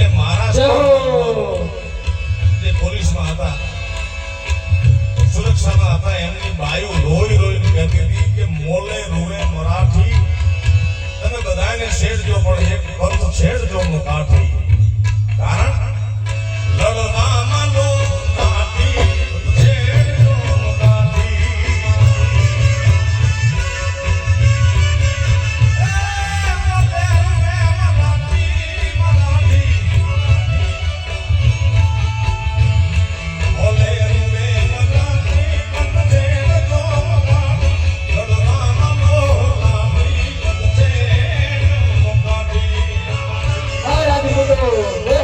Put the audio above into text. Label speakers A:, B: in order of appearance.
A: એટલે મહારાષ્ટ્ર જે પોલીસમાં હતા. સુરક્ષામાં હતા. એમની બાયુ રોઈ રોઈ કહેતી હતી કે મોલે રૂએ મરાઠી. તમે બધાને શેઠ જો પડશે
B: Obrigado!